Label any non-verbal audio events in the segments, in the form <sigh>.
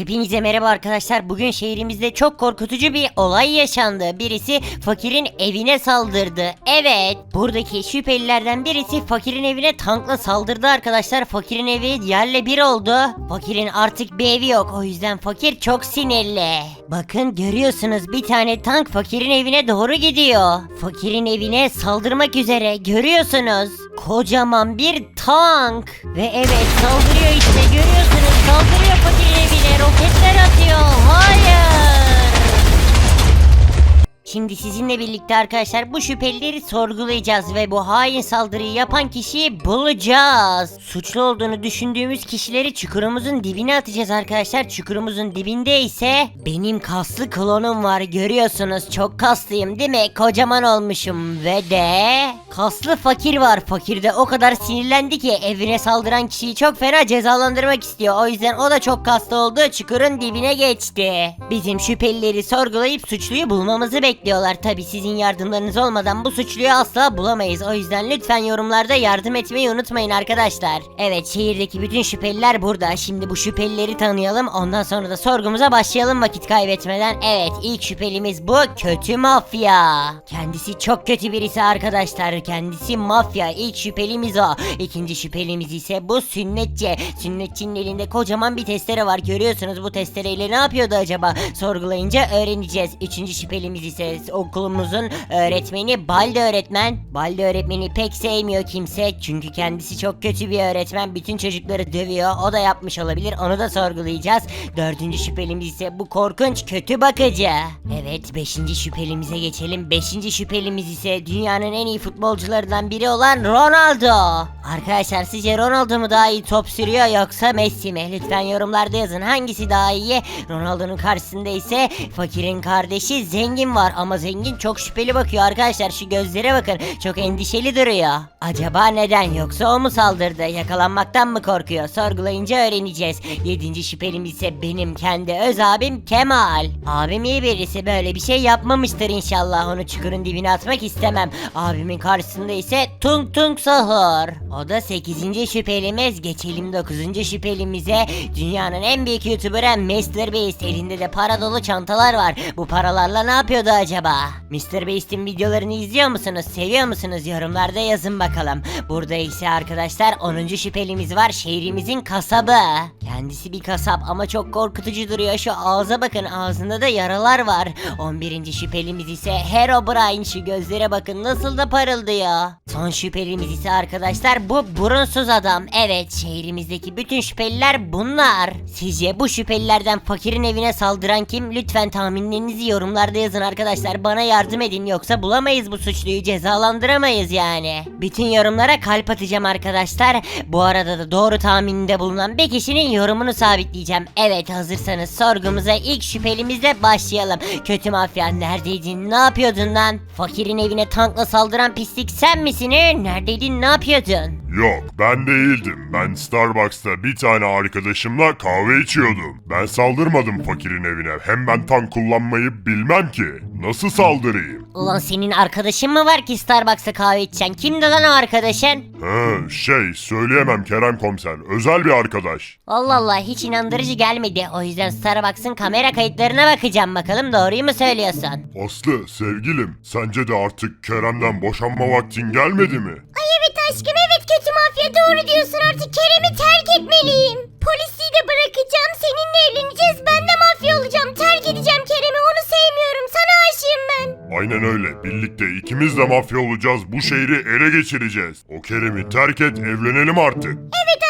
Hepinize merhaba arkadaşlar. Bugün şehrimizde çok korkutucu bir olay yaşandı. Birisi fakirin evine saldırdı. Evet, buradaki şüphelilerden birisi fakirin evine tankla saldırdı arkadaşlar. Fakirin evi yerle bir oldu. Fakirin artık bir evi yok. O yüzden fakir çok sinirli. Bakın görüyorsunuz bir tane tank fakirin evine doğru gidiyor. Fakirin evine saldırmak üzere. Görüyorsunuz. Kocaman bir tank. Ve evet saldırıyor işte görüyorsunuz. Saldırıyor fakirin evine. ロケテラテオンイヤー Şimdi sizinle birlikte arkadaşlar bu şüphelileri sorgulayacağız ve bu hain saldırıyı yapan kişiyi bulacağız. Suçlu olduğunu düşündüğümüz kişileri çukurumuzun dibine atacağız arkadaşlar. Çukurumuzun dibinde ise benim kaslı klonum var görüyorsunuz. Çok kaslıyım değil mi? Kocaman olmuşum ve de kaslı fakir var. Fakir de o kadar sinirlendi ki evine saldıran kişiyi çok fena cezalandırmak istiyor. O yüzden o da çok kaslı oldu. Çukurun dibine geçti. Bizim şüphelileri sorgulayıp suçluyu bulmamızı bekliyorlar. Tabi sizin yardımlarınız olmadan bu suçluyu asla bulamayız. O yüzden lütfen yorumlarda yardım etmeyi unutmayın arkadaşlar. Evet şehirdeki bütün şüpheliler burada. Şimdi bu şüphelileri tanıyalım. Ondan sonra da sorgumuza başlayalım vakit kaybetmeden. Evet ilk şüphelimiz bu kötü mafya. Kendisi çok kötü birisi arkadaşlar. Kendisi mafya. İlk şüphelimiz o. İkinci şüphelimiz ise bu sünnetçi. Sünnetçinin elinde kocaman bir testere var. Görüyorsunuz bu testereyle ne yapıyordu acaba? Sorgulayınca öğreneceğiz. Üçüncü şüphelimiz ise okulumuzun öğretmeni Balde öğretmen. Balde öğretmeni pek sevmiyor kimse. Çünkü kendisi çok kötü bir öğretmen. Bütün çocukları dövüyor. O da yapmış olabilir. Onu da sorgulayacağız. Dördüncü şüphelimiz ise bu korkunç kötü bakıcı. Evet beşinci şüphelimize geçelim. Beşinci şüphelimiz ise dünyanın en iyi futbolcularından biri olan Ronaldo. Arkadaşlar sizce Ronaldo mu daha iyi top sürüyor yoksa Messi mi? Lütfen yorumlarda yazın hangisi daha iyi? Ronaldo'nun karşısında ise fakirin kardeşi zengin var ama zengin çok şüpheli bakıyor arkadaşlar şu gözlere bakın çok endişeli duruyor. Acaba neden yoksa o mu saldırdı yakalanmaktan mı korkuyor sorgulayınca öğreneceğiz. Yedinci şüphelimiz ise benim kendi öz abim Kemal. Abim iyi birisi böyle bir şey yapmamıştır inşallah onu çukurun dibine atmak istemem. Abimin karşısında ise Tung Tung Sahur. O da 8. şüphelimiz. Geçelim 9. şüphelimize. Dünyanın en büyük YouTuber'ı Mr. Beast. Elinde de para dolu çantalar var. Bu paralarla ne yapıyordu acaba? Mr. Beast'in videolarını izliyor musunuz? Seviyor musunuz? Yorumlarda yazın bakalım. Burada ise arkadaşlar 10. şüphelimiz var. Şehrimizin kasabı. Kendisi bir kasap ama çok korkutucu duruyor. Şu ağza bakın. Ağzında da yaralar var. 11. şüphelimiz ise Herobrine. Şu gözlere bakın nasıl da parıldıyor. Son şüphelimiz ise arkadaşlar bu burunsuz adam. Evet şehrimizdeki bütün şüpheliler bunlar. Sizce bu şüphelilerden fakirin evine saldıran kim? Lütfen tahminlerinizi yorumlarda yazın arkadaşlar. Bana yardım edin yoksa bulamayız bu suçluyu cezalandıramayız yani. Bütün yorumlara kalp atacağım arkadaşlar. Bu arada da doğru tahmininde bulunan bir kişinin yorumunu sabitleyeceğim. Evet hazırsanız sorgumuza ilk şüphelimizle başlayalım. Kötü mafya neredeydin? Ne yapıyordun lan? Fakirin evine tankla saldıran pislik sen misin? Neredeydin? Ne yapıyordun? Yok ben değildim. Ben Starbucks'ta bir tane arkadaşımla kahve içiyordum. Ben saldırmadım fakirin evine. Hem ben tank kullanmayı bilmem ki. Nasıl saldırayım? Ulan senin arkadaşın mı var ki Starbucks'a kahve içeceksin? Kimdi lan o arkadaşın? He şey söyleyemem Kerem komiser. Özel bir arkadaş. Allah Allah hiç inandırıcı gelmedi. O yüzden Starbucks'ın kamera kayıtlarına bakacağım bakalım doğruyu mu söylüyorsun? Aslı sevgilim sence de artık Kerem'den boşanma vaktin gelmedi mi? Ay evet aşkım evet mafya doğru diyorsun artık Kerem'i terk etmeliyim. Polisi de bırakacağım seninle evleneceğiz ben de mafya olacağım terk edeceğim Kerem'i onu sevmiyorum sana aşığım ben. Aynen öyle. Birlikte ikimiz de mafya olacağız. Bu şehri ele geçireceğiz. O Kerem'i terk et evlenelim artık. Evet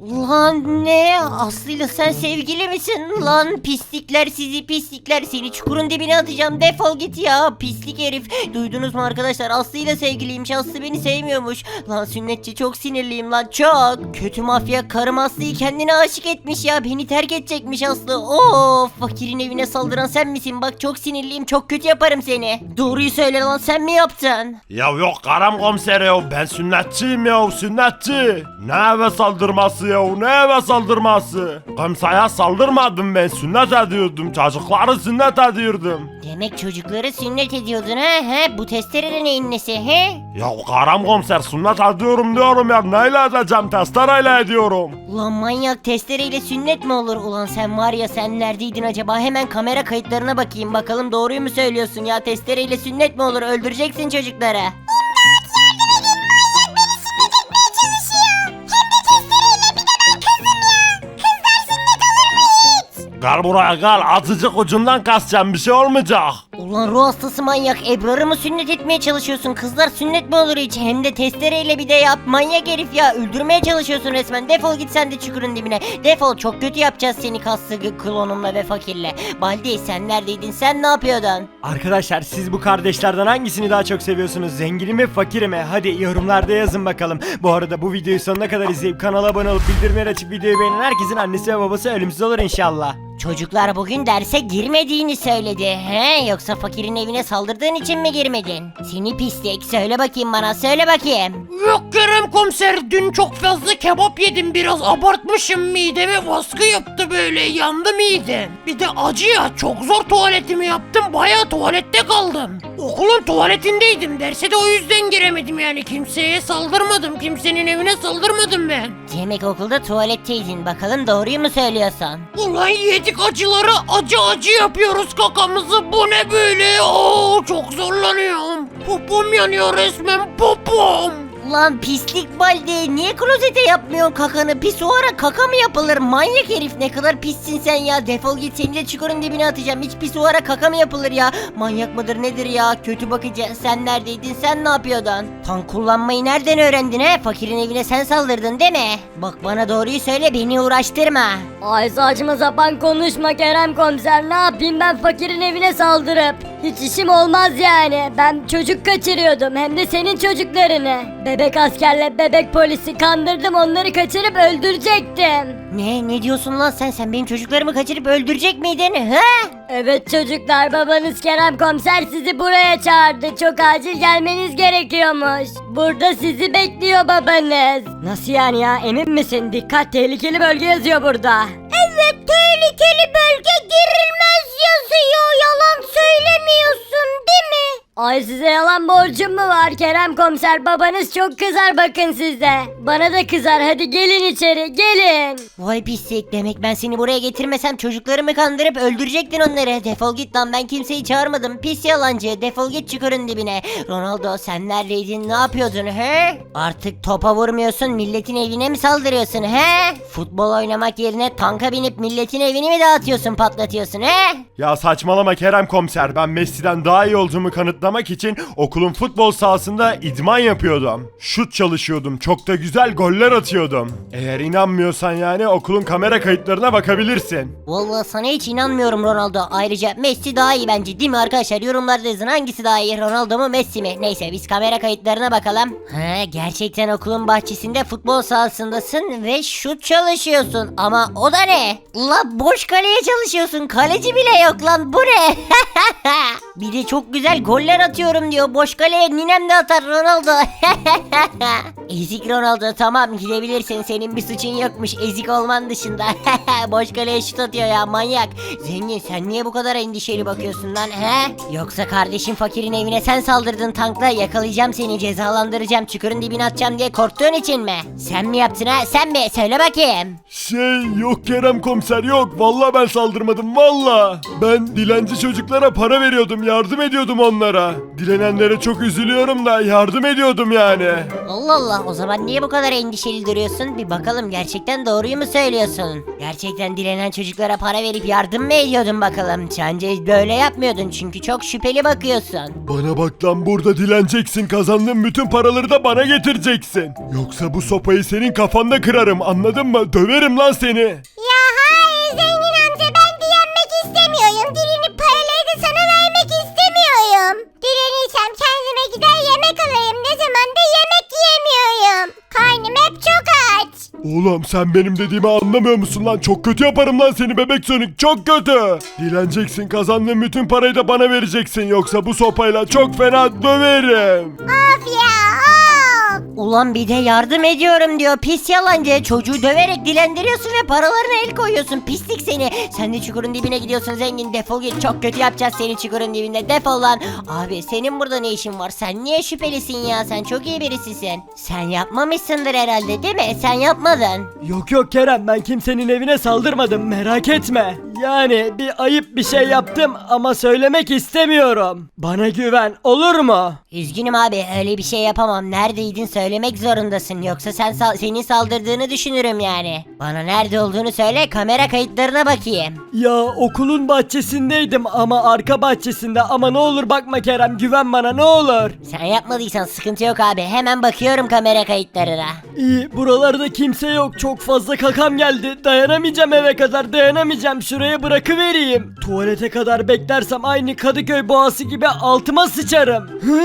diyorsun. Lan ne? Aslı'yla sen sevgili misin? Lan pislikler sizi pislikler seni çukurun dibine atacağım defol git ya pislik herif. Duydunuz mu arkadaşlar Aslı'yla sevgiliymiş Aslı beni sevmiyormuş. Lan sünnetçi çok sinirliyim lan çok. Kötü mafya karım Aslı'yı kendine aşık etmiş ya beni terk edecekmiş Aslı. Of fakirin evine saldıran sen misin? Bak çok sinirliyim çok kötü yaparım seni. Doğruyu söyle lan sen mi yaptın? Ya yok Karam komiser ya ben sünnetçiyim ya sünnetçi. Ne eve saldırması ya ne eve saldırması? Kimseye saldırmadım ben sünnet ediyordum çocukları sünnet ediyordum. Demek çocukları sünnet ediyordun ha? He? Bu testerede neyin nesi he? Ya karam komiser sünnet ediyorum diyorum ya neyle edeceğim testereyle ediyorum. Ulan manyak testereyle sünnet mi olur? Ulan sen var ya sen neredeydin acaba? Hemen kamera kayıtlarına bakayım bakalım doğruyu mu söylüyorsun ya? Testereyle sünnet mi olur? Öldüreceksin çocukları. Gel buraya gel azıcık ucundan kasacağım bir şey olmayacak. Ulan ruh hastası manyak Ebrar'ı mı sünnet etmeye çalışıyorsun? Kızlar sünnet mi olur hiç? Hem de testereyle bir de yap. Manyak herif ya. Öldürmeye çalışıyorsun resmen. Defol git sen de çukurun dibine. Defol çok kötü yapacağız seni kaslı klonumla ve fakirle. Baldi sen neredeydin? Sen ne yapıyordun? Arkadaşlar siz bu kardeşlerden hangisini daha çok seviyorsunuz? Zengini mi fakiri mi? Hadi yorumlarda yazın bakalım. Bu arada bu videoyu sonuna kadar izleyip kanala abone olup bildirimleri açıp videoyu beğenen herkesin annesi ve babası ölümsüz olur inşallah. Çocuklar bugün derse girmediğini söyledi. He yoksa fakirin evine saldırdığın için mi girmedin? Seni pislik söyle bakayım bana söyle bakayım. Yok Kerem komiser dün çok fazla kebap yedim biraz abartmışım mideme baskı yaptı böyle yandı midem. Bir de acı ya çok zor tuvaletimi yaptım baya tuvalette kaldım. Okulun tuvaletindeydim derse de o yüzden giremedim yani kimseye saldırmadım kimsenin evine saldırmadım ben. Demek okulda tuvaletteydin bakalım doğruyu mu söylüyorsun? Ulan yedik acıları acı acı yapıyoruz kakamızı bu ne böyle Oo, çok zorlanıyorum. Popom yanıyor resmen popom. Lan pislik balde niye klozete yapmıyorsun kakanı? Pisuara kaka mı yapılır? Manyak herif ne kadar pissin sen ya. Defol git seni de çukurun dibine atacağım. Hiç pisuara kaka mı yapılır ya? Manyak mıdır nedir ya? Kötü bakıcı sen neredeydin sen ne yapıyordun? Tank kullanmayı nereden öğrendin he? Fakirin evine sen saldırdın değil mi? Bak bana doğruyu söyle beni uğraştırma. Ay saçma sapan konuşma Kerem komiser ne yapayım ben fakirin evine saldırıp Hiç işim olmaz yani. Ben çocuk kaçırıyordum hem de senin çocuklarını. Bebek askerle bebek polisi kandırdım onları kaçırıp öldürecektim. Ne ne diyorsun lan sen? Sen benim çocuklarımı kaçırıp öldürecek miydin? He? Evet çocuklar babanız Kerem komiser sizi buraya çağırdı. Çok acil gelmeniz gerekiyormuş. Burada sizi bekliyor babanız. Nasıl yani ya? Emin misin? Dikkat tehlikeli bölge yazıyor burada. Evet tehlikeli bölge girilmez Ay size yalan borcum mu var Kerem komiser babanız çok kızar bakın size. Bana da kızar hadi gelin içeri gelin. Vay pislik demek ben seni buraya getirmesem çocuklarımı kandırıp öldürecektin onları. Defol git lan ben kimseyi çağırmadım pis yalancı defol git çukurun dibine. Ronaldo sen neredeydin ne yapıyordun he? Artık topa vurmuyorsun milletin evine mi saldırıyorsun he? Futbol oynamak yerine tanka binip milletin evini mi dağıtıyorsun patlatıyorsun he? Ya saçmalama Kerem komiser ben Messi'den daha iyi olduğumu kanıtlamak için okulun futbol sahasında idman yapıyordum. Şut çalışıyordum çok da güzel goller atıyordum. Eğer inanmıyorsan yani okulun kamera kayıtlarına bakabilirsin. Vallahi sana hiç inanmıyorum Ronaldo. Ayrıca Messi daha iyi bence değil mi arkadaşlar? Yorumlarda yazın hangisi daha iyi Ronaldo mu Messi mi? Neyse biz kamera kayıtlarına bakalım. Ha gerçekten okulun bahçesinde futbol sahasındasın ve şut çalışıyorsun. Ama o da ne? La boş kaleye çalışıyorsun. Kaleci bile yok lan bu ne? <laughs> bir de çok güzel goller atıyorum diyor. Boş kaleye ninem de atar Ronaldo. <laughs> Ezik Ronaldo tamam gidebilirsin. Senin bir suçun yokmuş ezik olman dışında. <laughs> Boş kaleye şut atıyor ya manyak. Zengin sen niye bu kadar endişeli bakıyorsun lan he? Yoksa kardeşim fakirin evine sen saldırdın tankla yakalayacağım seni cezalandıracağım çukurun dibine atacağım diye korktuğun için mi? Sen mi yaptın ha sen mi? Söyle bakayım. Şey yok Kerem komiser yok vallahi ben saldırmadım valla. Ben dilenci çocuklara para veriyordum yardım ediyordum onlara. Dilenenlere çok üzülüyorum da yardım ediyordum yani. Allah Allah o zaman niye bu kadar endişeli duruyorsun? Bir bakalım gerçekten doğruyu mu söylüyorsun? Gerçekten dilenen çocuklara para verip yardım mı ediyordun bakalım? Bence böyle yapmıyordun çünkü çok şüpheli bakıyorsun. Bana bak lan burada dileneceksin kazandığın bütün paraları da bana getireceksin. Yoksa bu sopayı senin kafanda kırarım anladın mı? Döverim lan seni. Ya hayır zengin gider yemek alayım. Ne zaman da yemek yiyemiyorum. Karnım hep çok aç. Oğlum sen benim dediğimi anlamıyor musun lan? Çok kötü yaparım lan seni bebek sönük çok kötü. Dileneceksin kazandığın bütün parayı da bana vereceksin yoksa bu sopayla çok fena döverim. Of ya. Ulan bir de yardım ediyorum diyor pis yalancı. Çocuğu döverek dilendiriyorsun ve paralarına el koyuyorsun. Pislik seni. Sen de çukurun dibine gidiyorsun zengin. Defol git. Çok kötü yapacağız seni çukurun dibinde. Defol lan. Abi senin burada ne işin var? Sen niye şüphelisin ya? Sen çok iyi birisisin. Sen yapmamışsındır herhalde değil mi? Sen yapmadın. Yok yok Kerem ben kimsenin evine saldırmadım merak etme. Yani bir ayıp bir şey yaptım ama söylemek istemiyorum. Bana güven olur mu? Üzgünüm abi öyle bir şey yapamam. Neredeydin söylemek zorundasın. Yoksa sen sal- senin saldırdığını düşünürüm yani. Bana nerede olduğunu söyle kamera kayıtlarına bakayım. Ya okulun bahçesindeydim ama arka bahçesinde ama ne olur bakma Kerem güven bana ne olur. Sen yapmadıysan sıkıntı yok abi. Hemen bakıyorum kamera kayıtlarına. İyi buralarda kimse yok çok fazla kakam geldi dayanamayacağım eve kadar dayanamayacağım şuraya bırakıvereyim. Tuvalete kadar beklersem aynı Kadıköy boğası gibi altıma sıçarım. Hı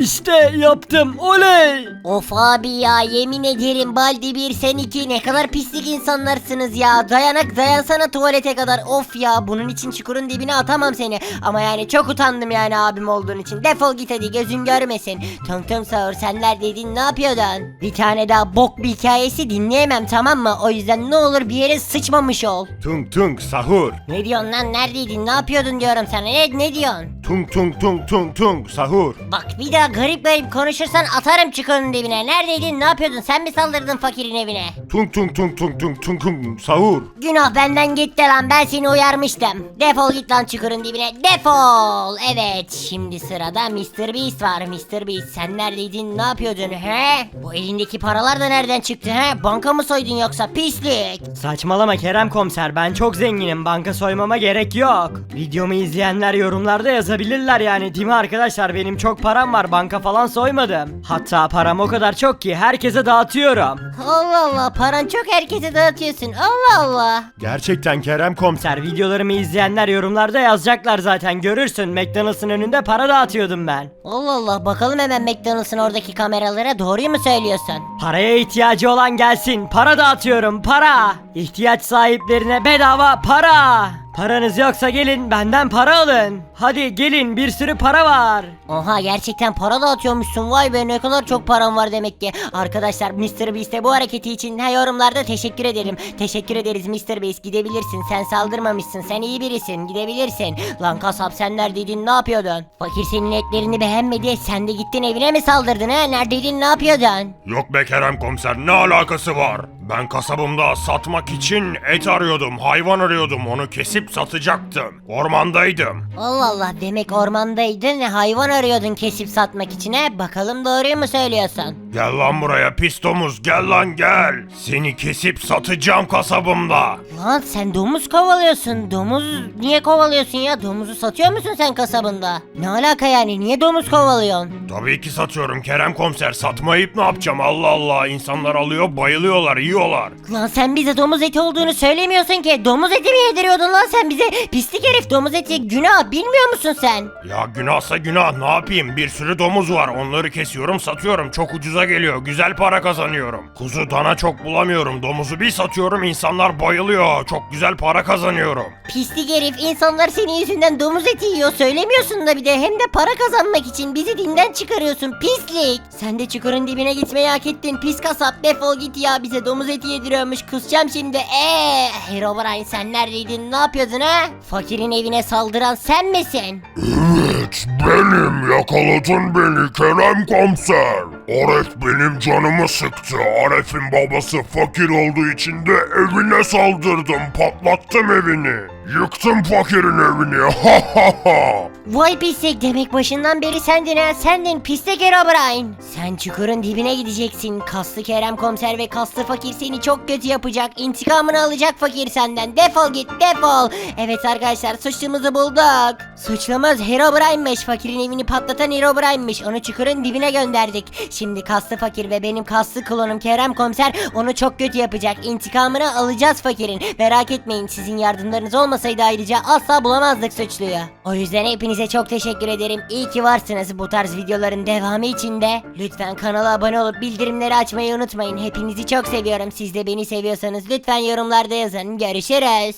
işte yaptım oley. Of abi ya yemin ederim Baldi bir sen iki ne kadar pislik insanlarsınız ya. Dayanak dayansana tuvalete kadar. Of ya bunun için çukurun dibine atamam seni. Ama yani çok utandım yani abim olduğun için. Defol git hadi gözün görmesin. Tung tung sahur sen neredeydin ne yapıyordun? Bir tane daha bok bir hikayesi dinleyemem tamam mı? O yüzden ne olur bir yere sıçmamış ol. Tung tung sahur. Ne diyorsun lan neredeydin ne yapıyordun diyorum sana ne, ne diyorsun? Tung tung tung tung tung sahur. Bak bir daha garip garip konuşursan atarım çukurun dibine. Neredeydin ne yapıyordun sen mi saldırdın fakirin evine? Tung tung tung tung tung tung tung sahur. Günah benden gitti lan ben seni uyarmıştım. Defol git lan çukurun dibine defol. Evet şimdi sırada Mr. Beast var. Mr. Beast sen neredeydin ne yapıyordun he? Bu elindeki paralar da nereden çıktı he? Banka mı soydun yoksa pislik? Saçmalama Kerem komiser ben çok zenginim banka soymama gerek yok. Videomu izleyenler yorumlarda yazabilirler yani değil mi arkadaşlar benim çok param var banka falan soymadım. Hatta param o kadar çok ki herkese dağıtıyorum. Allah Allah paran çok herkese dağıtıyorsun Allah Allah. Gerçekten Kerem komiser. Komiser videolarımı izleyenler yorumlarda yazacaklar zaten görürsün McDonald's'ın önünde para dağıtıyordum ben. Allah Allah bakalım hemen McDonald's'ın oradaki kameralara doğruyu mu söylüyorsun? Paraya ihtiyacı olan gelsin para dağıtıyorum para. İhtiyaç sahiplerine bedava para. Paranız yoksa gelin benden para alın. Hadi gelin bir sürü para var. Oha gerçekten para dağıtıyormuşsun vay be ne kadar çok param var demek ki. Arkadaşlar Mr. Beast'e bu hareketi için ha, yorumlarda teşekkür ederim. Teşekkür ederiz Mr. Beast gidebilirsin sen saldırmamışsın sen iyi birisin gidebilirsin. Lan kasap sen neredeydin ne yapıyordun? Fakir senin etlerini beğenmedi sen de gittin evine mi saldırdın ha neredeydin ne yapıyordun? Yok be Kerem komiser ne alakası var? Ben kasabımda satmak için et arıyordum, hayvan arıyordum, onu kesip satacaktım. Ormandaydım. Allah Allah demek ormandaydın hayvan arıyordun kesip satmak için ha bakalım doğruyu mu söylüyorsun? Gel lan buraya pis domuz, gel lan gel. Seni kesip satacağım kasabımda. Lan sen domuz kovalıyorsun. Domuz niye kovalıyorsun ya? Domuzu satıyor musun sen kasabında? Ne alaka yani? Niye domuz kovalıyorsun? Tabii ki satıyorum Kerem komiser, satmayıp ne yapacağım Allah Allah. İnsanlar alıyor, bayılıyorlar, yiyorlar. Lan sen bize domuz eti olduğunu söylemiyorsun ki. Domuz eti mi yediriyordun lan sen bize? Pislik herif domuz eti günah bilmiyor musun sen? Ya günahsa günah ne yapayım bir sürü domuz var onları kesiyorum satıyorum çok ucuza geliyor güzel para kazanıyorum. Kuzu dana çok bulamıyorum domuzu bir satıyorum insanlar bayılıyor çok güzel para kazanıyorum. Pislik herif insanlar senin yüzünden domuz eti yiyor söylemiyorsun da bir de hem de para kazanmak için bizi dinden çıkarıyorsun pislik. Sen de çukurun dibine gitmeyi hak ettin pis kasap defol git ya bize domuz eti yediriyormuş kusacağım şimdi eee Herobrine sen neredeydin ne yapıyordun ha? Fakirin evine saldıran sen misin? Evet benim yakaladın beni Kerem komiser. Aref benim canımı sıktı. Aref'in babası fakir olduğu için de evine saldırdım patlattım evini. Yıktım fakirin evini ha ha ha. Vay pislik demek başından beri sendin ha sendin pislik Herobrine. Sen çukurun dibine gideceksin. Kaslı Kerem komiser ve kaslı fakir seni çok kötü yapacak. İntikamını alacak fakir senden. Defol git defol. Evet arkadaşlar suçlumuzu bulduk. Suçlumuz Herobrine'miş. Fakirin evini patlatan Herobrine'miş. Onu çukurun dibine gönderdik. Şimdi kaslı fakir ve benim kaslı klonum Kerem komiser onu çok kötü yapacak. İntikamını alacağız fakirin. Merak etmeyin sizin yardımlarınız olmasaydı ayrıca asla bulamazdık suçluyu. O yüzden hepinize çok teşekkür ederim. İyi ki varsınız bu tarz videoların devamı için de. Lütfen kanala abone olup bildirimleri açmayı unutmayın. Hepinizi çok seviyorum. Siz de beni seviyorsanız lütfen yorumlarda yazın. Görüşürüz.